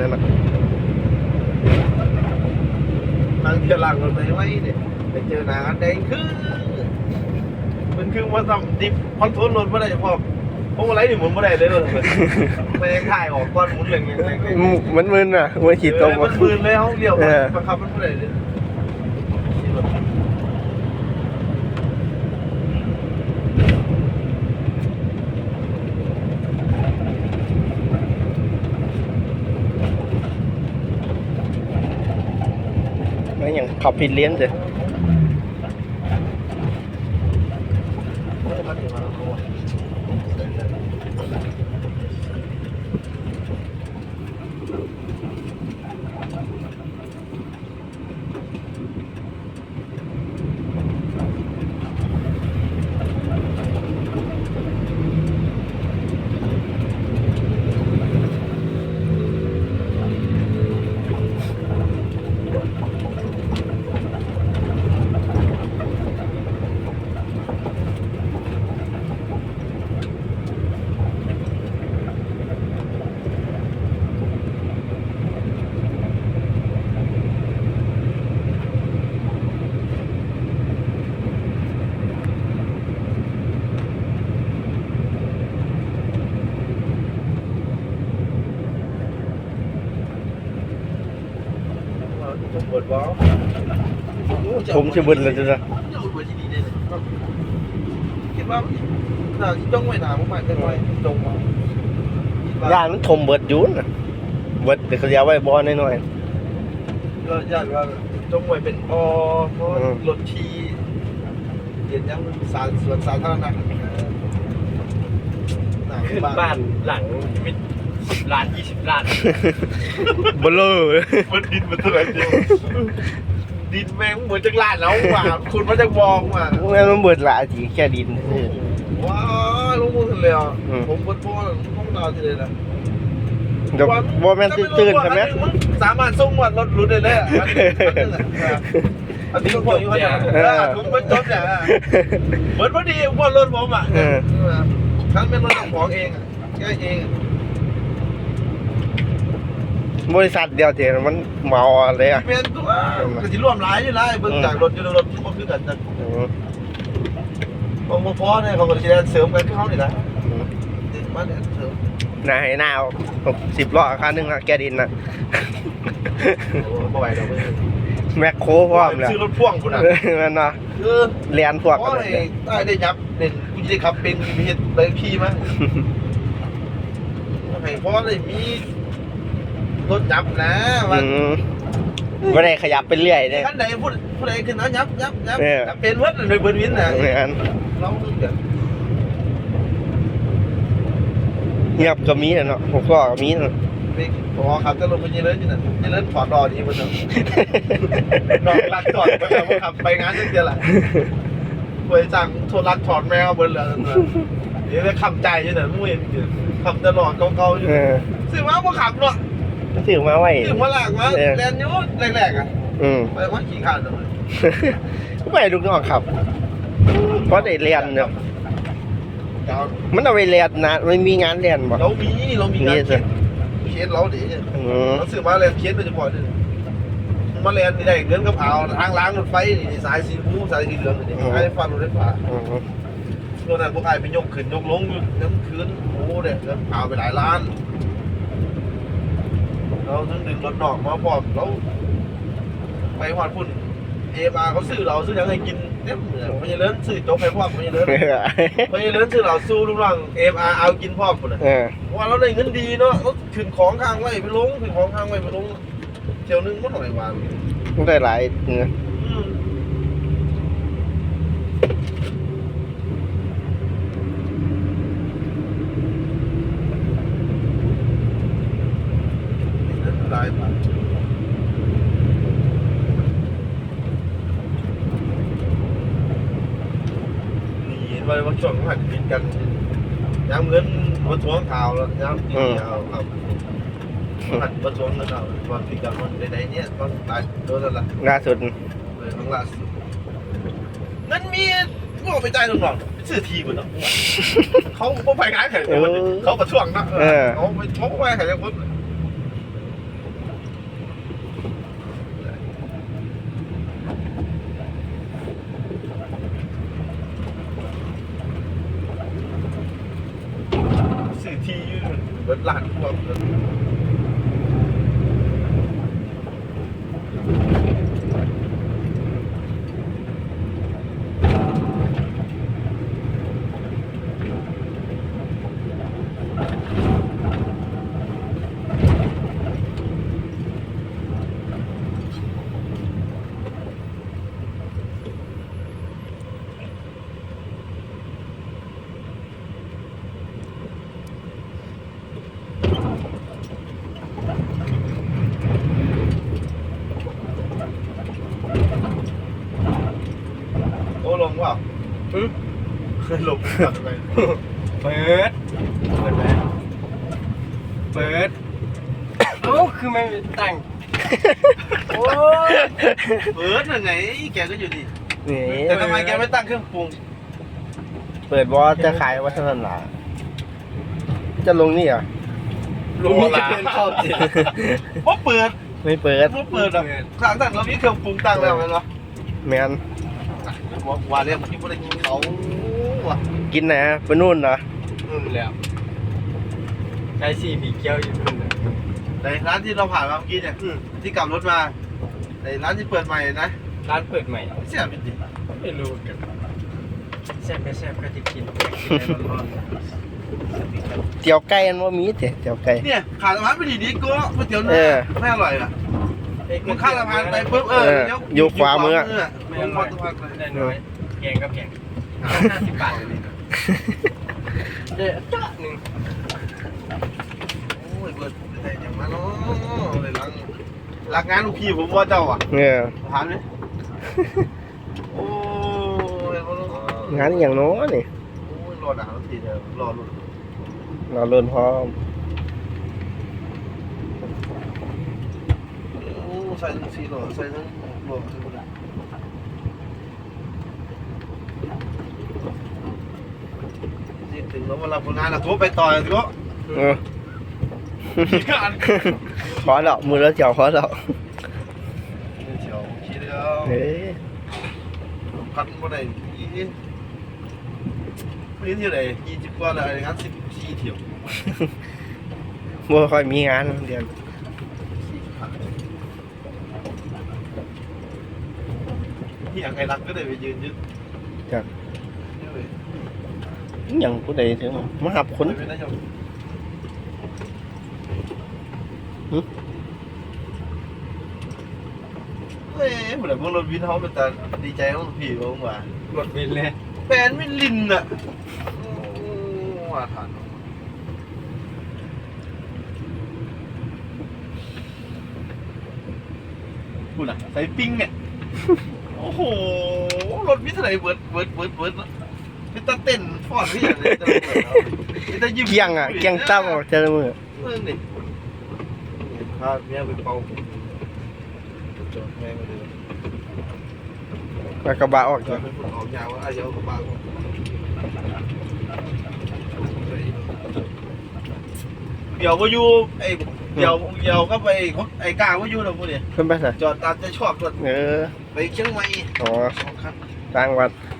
นั่นน่ะทางเทียหลังมันไปไว้เนี่ยไปเจอหนากันแดงคือมันคือว่าทำดิฟคอนโทรลรถไม่ได้พอพวกอะไรนี่หมุนไม่ได้เลยเลยไม่ได้ถ่ายออกก้อนหมุนเหลืองอย่างไรมันมึนอะมันขีดตรงมันมืนเลยเขาเลี้ยวเออบังคับมันไม่ได้เลย ไม่อย่างขับผิดเลี้ยนเลย ผม เปิดวอลผมชื่อบึนเลยจ้ะได้เลยคิดว่าถ้าจ้องไว้หนาผมหมายถึงไว้จงมาคิดว่าย่านมันถมเบิดยูนนะเบิดเดี๋ยวเขาจะเอาไว้บอลน้อยก็ญาติว่าจงไว้เป็นอเพราะอืมรถทีเดียนยังสารสวนสาธารณะหนังขึ้นบ้านบ้านหลังมิด สิบล้านยี่สิบล้านๆเบลอมันดินมันเท่าไหร่เดียวดินแม่งเหมือนจังลาดแล้วว่ะคุณมาจากบองว่ะงั้นมันเบิดหละจีแค่ดินเออว้าวลงมือกันเลยอะอืมผมปวดพ่อห้องดาวทีเลยนะเดี๋ยวบอแมนตื่นๆใช่ไหมสามารถส่งวันรถรู้ได้เลยอะอันนี้ก็พออยู่ขนาดผมเป็นจบเนี่ยเหมือนพอดีว่ารถผมอะทั้งเป็นรถของเองอะแค่เอง บริษัทเดียวเจมันเมาอะไรอะเป็นตัวก็จะร่วมหลายอยู่หลายเบิ่งจากรถอยู่รถก็คือกันจากอืมบางพอเนี่ยเขาก็จะเสริมกันที่เขานี่นะมาเนี่ยเสริมนายหน้าเอาสิบล้อคันหนึงอะแกดินน่ะบ่ไหวแล้วเว้ยแมคโครพร้อมแล้วซื้อรถพ่วงคุณอะเออมันเนาะเออเรียนพวกโอ้กันเลยยได้ได้ยับเด่นกูจะได้ขับเป็นมีเหตุไปขี่มั้ยให้พ่อได้มี รถยับนะว่าอืมไม่ได้ขยับไปเรื่อยเนี่ยคันใดพูดผู้ใดขึ้นนะยับยับยับเออยับเป็นเวิร์ดเลยเบิร์ดวินนะเหมือนเราเดี๋ยวเงียบก็มีน่ะเนาะหกล้อก็มีเนาะไปขอขับจะลงไปเยลินนี่นะเยลินถอดรอดีมันเนาะนอกลักจอดไปแล้วขับไปงานนั่นเดียวแหละป่วยจังโทรลักถอดแมวเบิร์ดเลยเดี๋ยวจะขับใจอยู่เนี่ยมึงเห็นขับตลอดเก่าๆอยู่เออซื้อมาบ่ขับเนาะ ถือมาไว้ซื้อมาหลักมาแลนยูแรกๆอะอืม ไปว่าขี่ข้านเลยไม่ให้ลูกน้องขับเพราะได้เรียนเนาะเรามันเอาไปเรียนนะไม่มีงานเรียนบ่เรามีเรามีงานมีสิเคสเราดิอืมเราซื้อมาแลนเคสโดยเฉพาะเลยมาแลนนี่ได้เงินกับเอาทางล้างรถไฟนี่สายสีฟูสายสีเหลืองนี่ไอ้ฟันรถไฟฟ้าอืมตัวนั้นพวกไอ้ไปยกขึ้นยกลงน้ำคืนโอ้เนี่ยเงินเอาไปหลายล้าน เราถึงดึงรถนอกมาพร้อมเราไปหอดพุ่นเอมาเขาซื้อเราซื้อยังไงกินเต็มเลยไม่ใช่เลิ้นซื้อโจ๊กให้พร้อมไม่ใช่เลิ้นไม่ใช่เลิ้นซื้อเราสู้ลูกน้องเอมาเอากินพร้อมหมดเลยเออว่าเราได้เงินดีเนาะเราขึ้นของข้างไว้ไปลงขึ้นของข้างไว้ไปลงเที่ยวนึงมันหน่อยวันมันได้หลายเนาะอืมหลายบาทนี่ไปว่าช่วงหันกินกันย้ำเงินมาทวงข่าวแล้วย้ำกินข่าวครับหันมาทวงเงินเอาตอนกินกันวันใดๆเนี่ยตอนตายโดนแล้วล่ะล่าสุดเลยข้างล่างสุดเงินมีก็ไปจ่ายลุงหรอกซื้อทีมันเนาะเขาเขาไปงานแข่งกันเขาประท้วงนะเขาไปเขาไปแข่งกันคน หลานพวก งว่าหึลงกลับไปเปิด เปิดไหมเปิดเอ้าคือไม่ตั้งโอ้ยเปิดน่ะไงแกก็อยู่ดีนี่แต่ทำไมแกไม่ตั้งเครื่องปรุงเปิดบอสจะขายวัฒนธรรมจะลงนี่เหรอะลุงจะเป็นเข้าจริงว่าเปิดไม่เปิดว่าเปิดอะทางตั้งเรามีเครื่องปรุงตั้งแล้วไหมเนาะแมน ว่าว่าเรียกที่ไม่ได้กินเขาว่ะกินไหนอะไปนู่นเหรออืมแล้วใช้สี่มีเกี้ยวอยู่ตรงนั้นในร้านที่เราผ่านมาเมื่อกี้เนี่ยที่กลับรถมาในร้านที่เปิดใหม่นะร้านเปิดใหม่เสียเป็นดิไม่รู้กันแซ่บไม่แซ่บก็จะกินกินได้ร้อนเตี๋ยวไก่อันว่ามีเถอะเตี๋ยวไก่เนี่ยขาดสะพานไปดีดีก็ก๋วยเตี๋ยวเอเนื้ออ ไม่อร่อยอะๆ มันข้ามสะพานไปปุ๊บเออเออเดี๋ยวอยู่ขวามือไม่ลองขร่วาอยสะพานเลยได้น้อยแกงก็แกงห้าสิบบาทเดี๋ยวจ้าหนึ่งโอ้ยเปิดแต่อย่างนั้นเนาะเลยรักรักงานลูกพี่ผมว่าเจ้าอะเนี่ยถามเลยโอ้ยโอ้ยงานอหย่างโน้นนี่โอ้ยรอหนาวทีเดียวรอรุ่นเราเลินพร้อม โอ้ ใส่ทั้งสี่หล่อใส่ทั้งหล่อใส่หมดนี่ถึงแล้วเวลาผลงานเราโทรไปต่อยก็เออขอแล้วมือแล้วเจียวขอแล้วเฉียวคิดแล้วเฮ้ยพันบ่ได้ยี่นี่เที่ไหนยี่สิบกว่าเลยงานสิบสี่เที่ยวบ่ค่อยมีงานเดือน อย่างใครรักก็ได้ไปยืนยึดจากนี่เว้ยอหย่างผู้ใดถึงมาหับคนไปนายกหึเฮ้ยเหมือนพวกรถวินเขาเป็นแต่ดีใจของพี่ผมว่าหมดวินเลยแฟนไม่ลินอะโอ้ว่าทานคุณอะใส่ปิ้งเนี่ย โอ้โห รถมิสไหนเบิร์ดเบิร์ดเบิร์ดเบิร์ดเป็นตาเต้นฟอนที่อย่างเลยแต่ละเบิร์ดเอาเป็นตายิ้มเกี้ยงอะเกี้ยงตั้มออกแต่ละมือเรื่อนี่พาเมียไปเป่าจอดแม่มาเลยมากระบะออกจอจ้ะดเป็นคนออกยาวว่าอาจจะเอากระบะก่อนเดี๋ยวว่าอยู่ไอ้ เดี๋ยวเดี๋ยวก็ไปไอ้กาว่าอยู่นะพวกเนี่ยเพิ่นไปใส่จอดตามใจชอบรถเออไปเชียงใหม่อ๋อสองคันต่างวัดเ